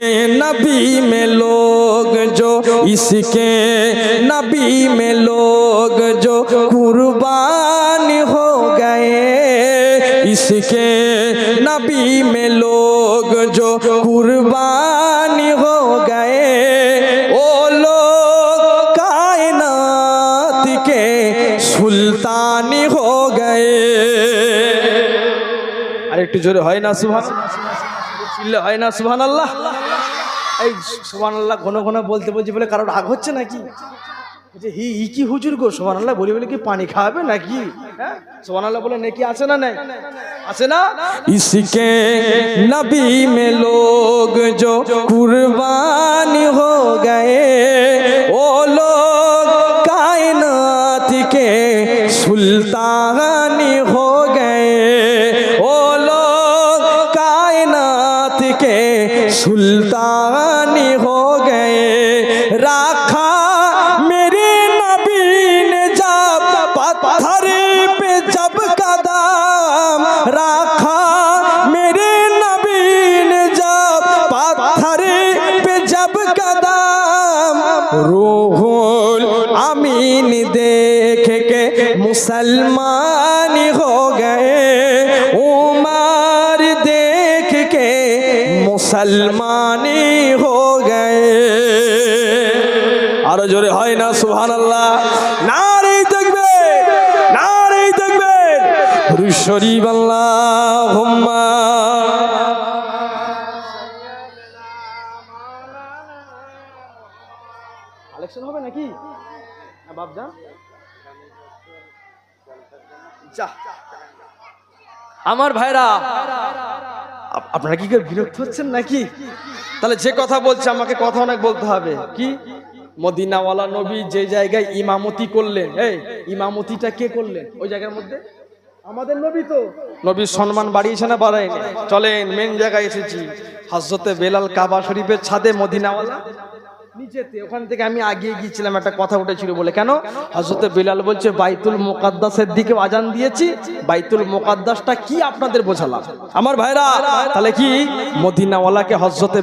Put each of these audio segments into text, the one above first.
नबी में लोग जो इसके नबी में लोग जो कुर्बान हो गए इसके नबी में लोग जो कुर्बान हो गए ओ लोग कायनात के सुल्तान हो गए আর একটু জোরে হয় না সুবহান চিল্লে হয় না সুবহান আল্লাহ এই সোমান আল্লাহ ঘন ঘন বলতে বলছি বলে কারোর রাগ হচ্ছে নাকি? যে হি ই কি হুজুর গো? সোমান আল্লাহ বলি বলে কি পানি খাওয়াবে নাকি? হ্যাঁ? সোমান আল্লাহ বলে, নাকি আছে না নাই? আছে না? ইসকে নবী মে লোক জো কুরবানি হো গয়ে, ও লোক কায়নাত কে সুলতানি হো রুহুল আমিন দেখে কে মুসলমানি হো গে উমার দেখ কে মুসলমানি হো গে আরও জোরে হয় না সুহান আল্লাহ নারী দেখবে নারী দেখবে শরীফ আল্লাহ। কালেকশন হবে নাকি? যা। আমার ভাইরা। আপনারা কি কেউ বিরক্ত হচ্ছেন নাকি? তাহলে যে কথা বলছে আমাকে কথা অনেক বলতে হবে। কি? মদিনাওয়ালা নবী যে জায়গায় ইমামতি করলেন। এই ইমামতিটা কে করলেন? ওই জায়গার মধ্যে? আমাদের নবী তো। নবীর সম্মান বাড়িয়েছে না বাড়ায়নি? চলেন মেন জায়গায় এসেছি। হজরতে বেলাল কাবা শরীফের ছাদে মদিনাওয়ালা ওখান থেকে আমি আগিয়ে গিয়েছিলাম, একটা কথা উঠেছিল বলে। কেন? বলছে, বাইতুল মোকাদ্দাসের দিকে আজান দিয়েছি, বাইতুল মোকাদ্দাসটা কি আপনাদের আমার ভাইরা, তাহলে কি মদিনাওয়ালাকে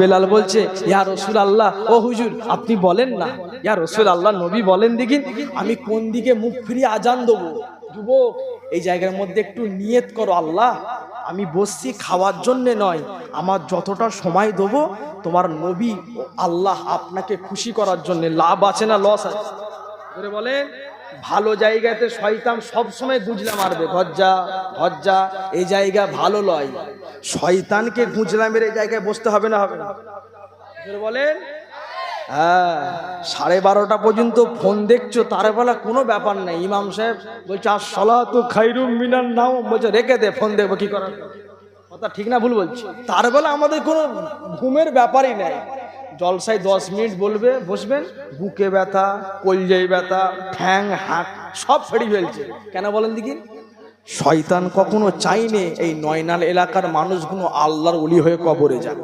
বেলাল বলছে রসুল আল্লাহ ও হুজুর, আপনি বলেন না রসুল আল্লাহ নবী বলেন দেখিন আমি কোন দিকে মুখ ফিরিয়ে আজান দেবো? যুবক, এই জায়গার মধ্যে একটু নিয়ত করো আল্লাহ আমি বসছি খাওয়ার জন্য নয়, আমার যতটা সময় দেবো, তোমার নবী আল্লাহ আপনাকে খুশি করার জন্য, লাভ আছে না লস আছে? বলে, ভালো জায়গাতে শয়তান সব সময় গুজলা মারবে, ঘজ্জা ঘজ্জা এই জায়গা ভালো লয়। শয়তানকে গুজলা মেরে জায়গায় বসতে হবে না হবে না? বলেন হ্যাঁ সাড়ে বারোটা পর্যন্ত ফোন দেখছ, তার বেলা কোনো ব্যাপার নেই। ইমাম সাহেব বলছে, আর সলা তো খাইরুম মিনার নাও বলছে, রেখে দে ফোন দেখব কি করার। কথা ঠিক না, ভুল বলছি। তার বেলা আমাদের কোনো ঘুমের ব্যাপারই নেই। জলসায় দশ মিনিট বলবে, বসবেন, বুকে ব্যথা কলজাই ব্যথা, ঠ্যাং, হাঁক, সব ফেড়ি ফেলছে। কেন বলেন দেখি? শয়তান কখনো চাইনে এই নয়নাল এলাকার মানুষগুলো আল্লাহর অলি হয়ে কবরে যাক।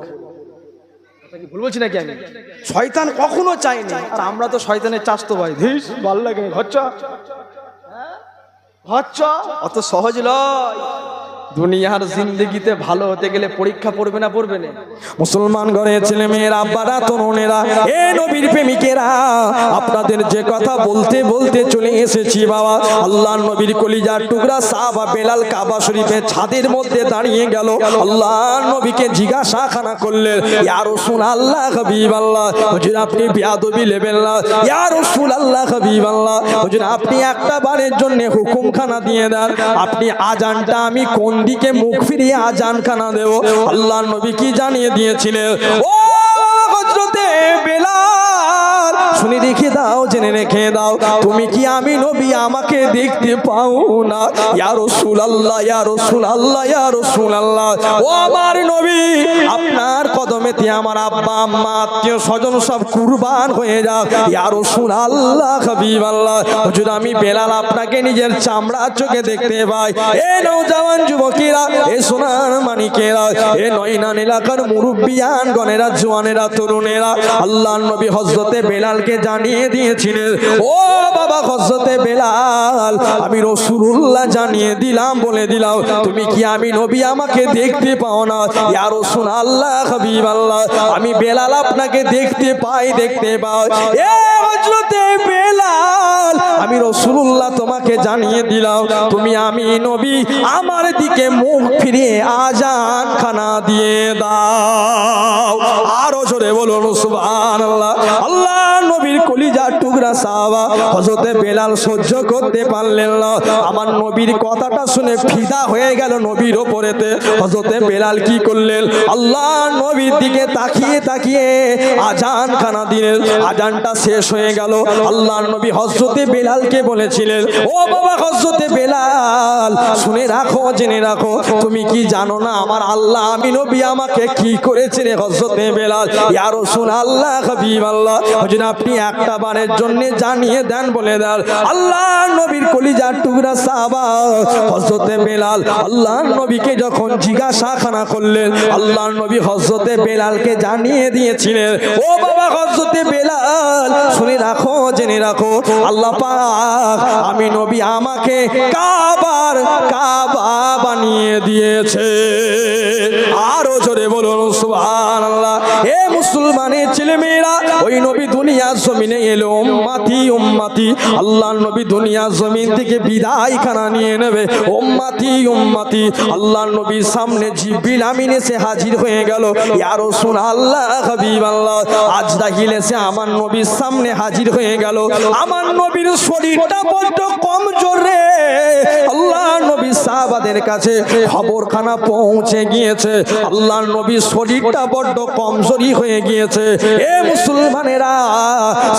ভুল বলছি নাকি আমি? শয়তান কখনো চাইনি আর আমরা তো শয়তানের চাষ তো ভাই ধীস ভালো লাগে ঘচ্চা ঘচ্চা অত সহজ নয় দুনিয়ার জিন্দগিতে ভালো হতে গেলে পরীক্ষা পড়বে না পড়বে না? মুসলমান ঘরে ছেলে মেয়েরা, আব্বারা, তরুণেরা, এ নবীর প্রেমিকেরা, আপনাদের যে কথা বলতে বলতে চলে এসেছি বাবা। আল্লাহ নবীর কলিজার টুকরা সাহাবা বেলাল কাবা শরীফের ছাদের মধ্যে দাঁড়িয়ে গেল। আল্লাহ নবীকে জিজ্ঞাসা খানা করলেন, ইয়া রাসূল আল্লাহ হাবিব আল্লাহ হুজুর, আপনি বিয়াদবি নেবেন না? ইয়া রাসূল আল্লাহ হাবিব আল্লাহ হুজুর, আপনি একটা বারের জন্য হুকুমখানা দিয়ে দেন। আপনি আজানটা আমি কোন দিকে মুখ ফিরিয়ে আজান খানা দেব আল্লাহ নবী কি জানিয়ে দিয়েছিলেন? ও বেলাল! শুনে রেখে দাও, জেনে রেখে দাও, তুমি কি আমি নবী? আমাকে দেখতে পাও না। ইয়া রাসূলুল্লাহ ইয়া রাসূলুল্লাহ ইয়া রাসূলুল্লাহ। ও আমার নবী, আপনার কদমেতে আমার আব্বা, আম্মা, আত্মীয় স্বজন সব কুরবান হয়ে যাক। ইয়া রাসূলুল্লাহ, হাবিবাল্লাহ। হুজুর, আমি বেলাল আপনাকে নিজের চামড়া চোখে দেখতে পাই। এ নওজওয়ান যুবকেরা, এ সোনার মানিকেরা, এ নয়নান এলাকার মুরব্বিয়ান গণেরা, জোয়ানেরা, তরুণেরা। আল্লাহ নবী হজরতে বেলালকে বেলালকে জানিয়ে দিয়েছিলেন, ও বাবা হজরতে বেলাল, আমি রসুল্লাহ জানিয়ে দিলাম, বলে দিলাম, তুমি কি আমি নবী আমাকে দেখতে পাও না? ইয়া রসুল আল্লাহ হাবিব আল্লাহ আমি বেলাল আপনাকে দেখতে পাই দেখতে পাই এ হজরতে বেলাল, আমি রসুল্লাহ তোমাকে জানিয়ে দিলাম, তুমি আমি নবী, আমার দিকে মুখ ফিরিয়ে আজান খানা দিয়ে দাও। আরও জোরে সুবহানাল্লাহ। আল্লাহ নবীর কলিজার টুকরা সাহাবা হযরতে বেলাল সহ্য করতে পারলেন না। আমার নবীর কথাটা শুনে ফিদা হয়ে গেল নবীর ওপরেতে। হযরতে বেলাল কি করলেন? আল্লাহ নবীর দিকে তাকিয়ে তাকিয়ে আজান খানা দিলেন। আজানটা শেষ হয়ে গেল। আল্লাহ নবী হযরতে বেলালকে বলেছিলেন, ও বাবা হযরতে বেলাল, শুনে রাখো, জেনে রাখো। তুমি কি জানো না আমার আল্লাহ, আমি নবী, আমাকে কি করেছে রে হযরতে বেলাল? রাসূল আল্লাহ হাবিব আল্লাহ আপনি একটা বারের জন্য জানিয়ে দেন বলে দেন। আল্লাহ নবীর কলিজার টুকরা সাহাবা, হযরতে বেলাল, আল্লাহ নবীকে যখন জিজ্ঞাসা খানা করলেন, আল্লাহ নবী হযরতে বেলালকে জানিয়ে দিয়েছিলেন, ও বাবা হযরতে বেলাল, শুনে রাখো, জেনে রাখো, আল্লাহ পাক আমি নবী আমাকে কাবার কাবা বানিয়ে দিয়েছে। আরও জোরে বলুন, সুবহানাল্লাহ। এ মুসলমানের ছেলে মেয়েরা ওই নবী দুনিয়ার জমিনে এলো উম্মাতি উম্মাতি। আল্লাহ নবী দুনিয়ার জমিন থেকে বিদায় খানা নিয়ে নেবে। উম্মাতি উম্মাতি। আল্লাহ নবীর সামনে জিব্রিল আমিন এসে হাজির হয়ে গেল। ইয়া রাসূল আল্লাহ হাবিব আল্লাহ আজ দাখিল এসে আমার নবীর সামনে হাজির হয়ে গেল। আমার নবীর শরীরটা বড্ড কমজোর রে। আল্লাহ নবী সাহাবাদের কাছে খবরখানা পৌঁছে গিয়েছে। আল্লাহ নবীর শরীরটা বড্ড কমজোরি হয়ে গিয়েছে। এ মুসলমানেরা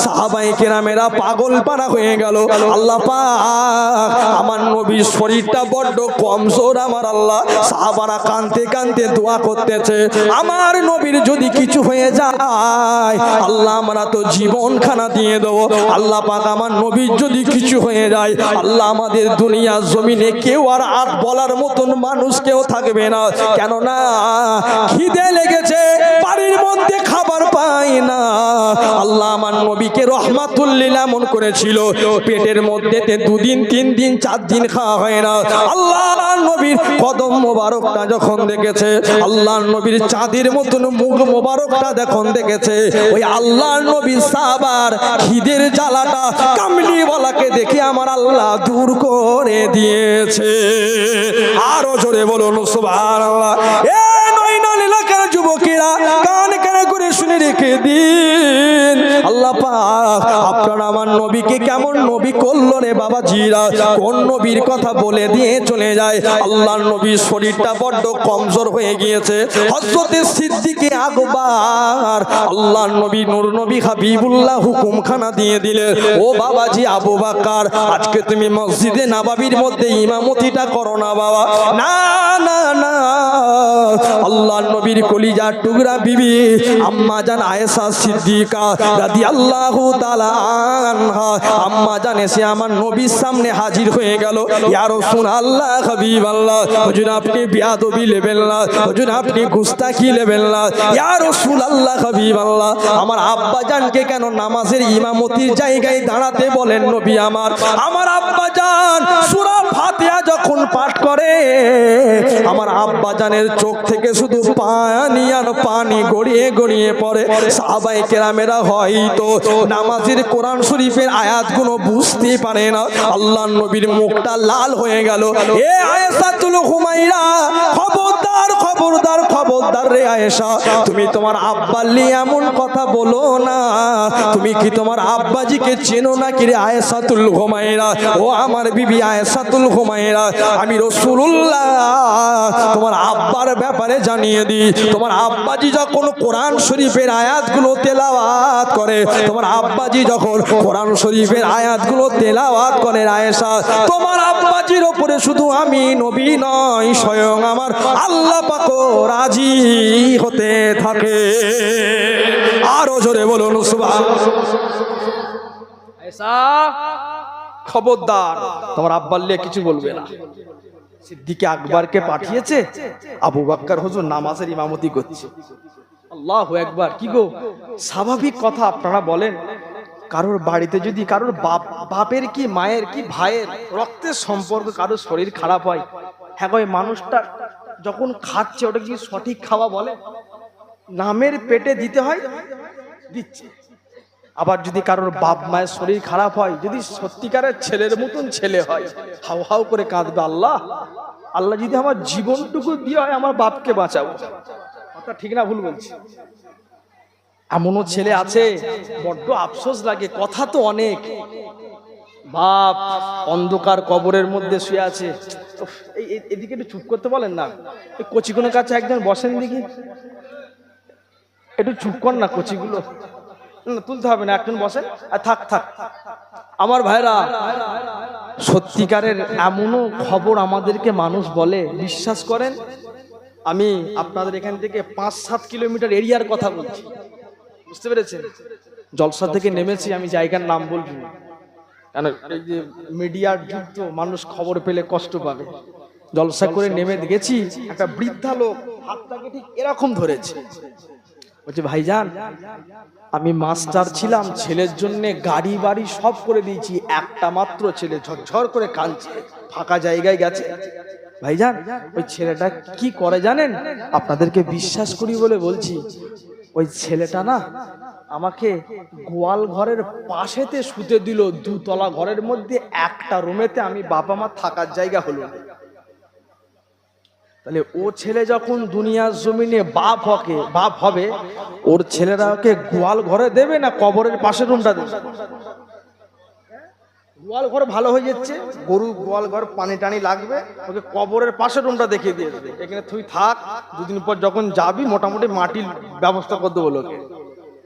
সাহাবাই কেরামেরা পাগল পাড়া হয়ে গেল। আল্লাহ পাক, আমার নবীর শরীরটা বড্ড কমজোর, আমার আল্লাহ সাহাবারা কানতে কানতে দোয়া করতেছে। আমার নবীর যদি কিছু হয়ে যায়, আল্লাহ আমরা তো জীবন খানা দিয়ে দেবো। আল্লাহ পাক, আমার নবীর যদি কিছু হয়ে যায়, আল্লাহ আমাদের দুনিয়ার জমিনে কেউ আর আর বলার মতন মানুষ কেউ থাকবে না। কেননা খিদে লেগেছে বাড়ির মধ্যে খাবার পাই না। আল্লাহ আমার নবীকে রহমাতুল্লিল এমন করেছিল, পেটের মধ্যে দুদিন তিন দিন চার দিন খাওয়া হয় না। আল্লাহ নবীর কদম মোবারকটা যখন দেখেছে আল্লাহ নবীর চাঁদের মতন মুখ মোবারকটা যখন দেখেছে, ওই আল্লাহ নবীর সাবার খিদের জ্বালাটা কামলিওয়ালাকে দেখে আমার আল্লাহ দূর করে দিয়েছে। আরও জোরে বলুন, সুবহানাল্লাহ। এ নয়নাল এলাকার যুবকেরা রেখে দিন। আল্লাহ পাক, আপনার আমার নবীকে কেমন নবী রে বাবা জিরা কোন নবীর কথা বলে দিয়ে চলে যায়? নবীর শরীরটা বড্ড কমজোর হয়ে গিয়েছে। হযরতে সিদ্দিকে নবী নূর নবী হাবিবুল্লাহ হুকুমখানা দিয়ে দিলেন ও বাবাজি আবু বাকার আজকে তুমি মসজিদে নাবাবির মধ্যে ইমামতিটা করো না বাবা। না না না। নবীর কলিজার টুকরা বিবি, আম্মা জান আয়েশা সিদ্দিকা রাদিয়াল্লাহু তাআলা আনহা। আম্মা জান এসে আমার নবীর সামনে হাজির হয়ে গেল। ইয়া রাসূলুল্লাহ হাবিব আল্লাহ হুজুর আপনি বিয়াদবি নেবেন না, হুজুর আপনি গুস্তাখি নেবেন না। ইয়া রাসূলুল্লাহ হাবিব আল্লাহ আমার আব্বা জানকে কেন নামাজের ইমামতির জায়গায় দাঁড়াতে বলেন নবী আমার? আমার আব্বা জান সূরা ফাতিহা যখন পাঠ করে, আমার আব্বা জানের চোখ থেকে শুধু পানি আর পানি গড়িয়ে গড়িয়ে পড়ে। সাহাবাই কেরামেরা হয়তো নামাজের কোরআন শরীফের আয়াতগুলো বুঝতে পারে না। আল্লাহ নবীর মুখটা লাল হয়ে গেল। এ আয়েশাতুল হুমাইরা খবরদার খবরদার খবরদার রে আয়েশা। তুমি তোমার আব্বাল্লি এমন কথা বলো না। তুমি কি তোমার আব্বাজিকে চেনো না কি রে আয়েশাতুল হুমাইরা ও আমার বিবি আয়েশাতুল হুমাইরা আমি রসুল্লাহ তোমার আব্বার ব্যাপারে জানিয়ে দিই। তোমার আব্বাজি যখন কোরআন শরীফের আয়াতগুলো তেলাওয়াত করে, তোমার আব্বাজি যখন কোরআন শরীফের আয়াতগুলো তেলাওয়াত করে আয়েশা, তোমার আব্বাজির ওপরে শুধু আমি নবী নয়, স্বয়ং আমার আল্লাহ পাকো রাজি হতে থাকে। আরও জোরে বলুন খবরদার, তোমার আব্বার লিয়ে কিছু বলবে না। সিদ্দিকে আকবরকে পাঠিয়েছে, আবু বাক্কার হুজুর নামাজের ইমামতি করছে। আল্লাহ একবার কি গো? স্বাভাবিক কথা আপনারা বলেন। কারোর বাড়িতে যদি কারোর বাপ, বাপের কি, মায়ের কি, ভাইয়ের রক্তের সম্পর্ক, কারোর শরীর খারাপ হয় হ্যাঁ মানুষটা যখন খাচ্ছে ওটা কি সঠিক খাওয়া বলে, নামের পেটে দিতে হয়, দিচ্ছে। আবার যদি কারোর বাপ মায়ের শরীর খারাপ হয়, যদি সত্যিকারের ছেলের মতন ছেলে হয়, হাউ হাউ করে কাঁদবে, আল্লাহ আল্লাহ যদি আমার জীবনটুকু দিয়ে হয়, আমার বাপকে বাঁচাবো কথা ঠিক না, ভুল বলছি। এমনও ছেলে আছে, বড্ড আফসোস লাগে, কথা তো অনেক। বাপ অন্ধকার কবরের মধ্যে শুয়ে আছে এদিকে একটু চুপ করতে বলেন না। কচিগুলোর কাছে একজন বসেন দেখি। একটু চুপ কর না কচিগুলো। না, তুলতে হবে না, একজন বসেন। আর থাক থাক। আমার ভাইরা, সত্যিকারের এমনও খবর আমাদেরকে মানুষ বলে, বিশ্বাস করেন? আমি আপনাদের এখান থেকে পাঁচ, সাত কিলোমিটার এরিয়ার কথা বলছি। বুঝতে পেরেছেন? জলসা থেকে নেমেছি, আমি জায়গার নাম বলব। কেন এই যে মিডিয়ার তো মানুষ খবর পেলে কষ্ট পাবে। জলসা করে নেমে গেছি, একটা বৃদ্ধা লোক হাতটাকে ঠিক এরকম ধরেছে। বলছে, ভাইজান, আমি মাস্টার ছিলাম, ছেলের জন্য গাড়ি বাড়ি সব করে দিয়েছি, একটা মাত্র ছেলে ঝরঝর করে কাঁদছে, ফাঁকা জায়গায় গেছে। ভাইজান, ওই ছেলেটা কি করে জানেন? আপনাদেরকে বিশ্বাস করি বলে বলছি, ওই ছেলেটা না আমাকে গোয়াল ঘরের পাশেতে শুতে দিল দুতলা ঘরের মধ্যে একটা রুমেতে আমি বাবা মা থাকার জায়গা হলো তাহলে ও ছেলে যখন দুনিয়ার জমিনে বাপ হকে, বাপ হবে, ওর ছেলেরা ওকে গোয়াল ঘরে দেবে না কবরের পাশে রুমটা দেবে? গোয়াল ঘর ভালো হয়ে যাচ্ছে, গরু গোয়াল ঘর পানি টানি লাগবে, ওকে কবরের পাশে রুমটা দেখিয়ে দিয়ে এখানে তুই থাক, দুদিন পর যখন যাবি, মোটামুটি মাটির ব্যবস্থা করে দেবো লোকে।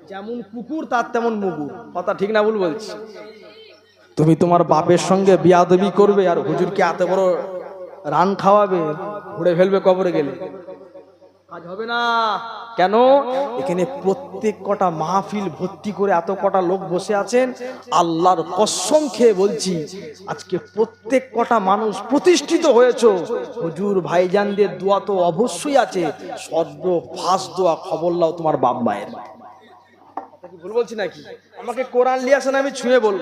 যেমন কুকুর তার তেমন মুগুর কথা ঠিক না ভুল বলছি। তুমি তোমার বাপের সঙ্গে বিয়াদবি করবে আর হুজুরকে এত বড় রান খাওয়াবে ঘুরে ফেলবে কবরে গেলে। কাজ হবে না। কেন? এখানে প্রত্যেক কটা মাহফিল ভর্তি করে এত কটা লোক বসে আছেন আল্লাহর কসম খেয়ে বলছি আজকে প্রত্যেক কটা মানুষ প্রতিষ্ঠিত হয়েছ। হুজুর ভাইজানদের দোয়া তো অবশ্যই আছে। সর্ব ফাঁস দোয়া খবর লাও তোমার বাপ মায়ের। ভুল বলছি নাকি? আমাকে কোরআন নিয়ে আসেন, আমি ছুঁয়ে বলব।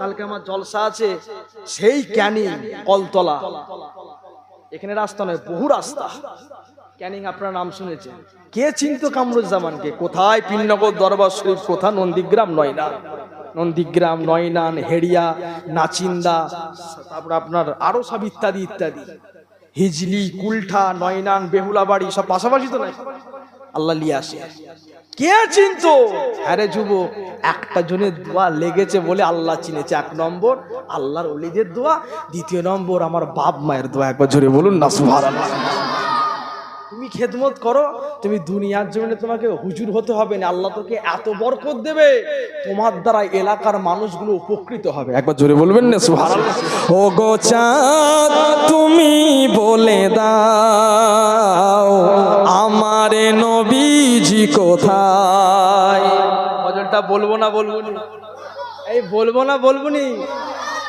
কালকে আমার জলসা আছে, সেই ক্যানিং কলতলা। এখানে রাস্তা নয়, বহু রাস্তা। ক্যানিং আপনার নাম শুনেছেন কে চিনত কামরুজ্জামানকে? কোথায় পিননগর দরবার শরীফ কোথা নন্দীগ্রাম নয়নান নন্দীগ্রাম, নয়নান, হেড়িয়া, নাচিন্দা, তারপর আপনার আরও সব ইত্যাদি ইত্যাদি। হিজলি, কুলঠা, নয়নান, বেহুলাবাড়ি, সব পাশাপাশি তো নাই আল্লাহ লিয়ে আসে। কে চিনত? আরে যুব একটা জনের দোয়া লেগেছে বলে আল্লাহ চিনেছে। এক নম্বর, আল্লাহর অলিদের দোয়া। দ্বিতীয় নম্বর, আমার বাপ মায়ের দোয়া একবার জোরে বলুন না, সুবহানাল্লাহ। তুমি খেদমত করো তুমি দুনিয়ার জন্য তোমাকে হুজুর হতে হবে না আল্লাহ তোকে এত বরকত দেবে। তোমার দ্বারা এলাকার মানুষগুলো উপকৃত হবে। একবার জোরে বলবেন না সুবহানাল্লাহ। ও গো চাঁদ তুমি বলে দাও আমার নবীজি কোথায়? গজলটা বলব না বলব নি? এই বলব না বলব নি?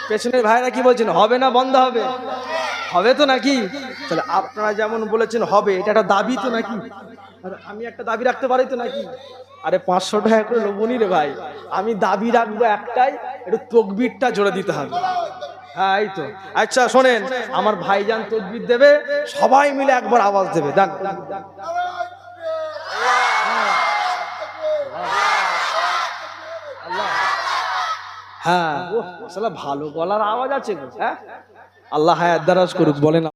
পেছনের ভাইরা কি বলছেন হবে না বন্ধ হবে? হবে তো নাকি? তাহলে আপনারা যেমন বলেছেন হবে, এটা একটা দাবি তো নাকি? আমি একটা দাবি রাখতে পারি তো নাকি? আরে পাঁচশো টাকা করে লোবনি রে ভাই। আমি দাবি রাখব একটাই, একটু তকবিরটা জোরে দিতে হবে। হ্যাঁ এই তো। আচ্ছা শোনেন, আমার ভাইজান তকবির দেবে, সবাই মিলে একবার আওয়াজ দেবে, দেন। হ্যাঁ ভালো গলার আওয়াজ আছে হ্যাঁ? আল্লাহ হায়াত দারাজ করুক বলেন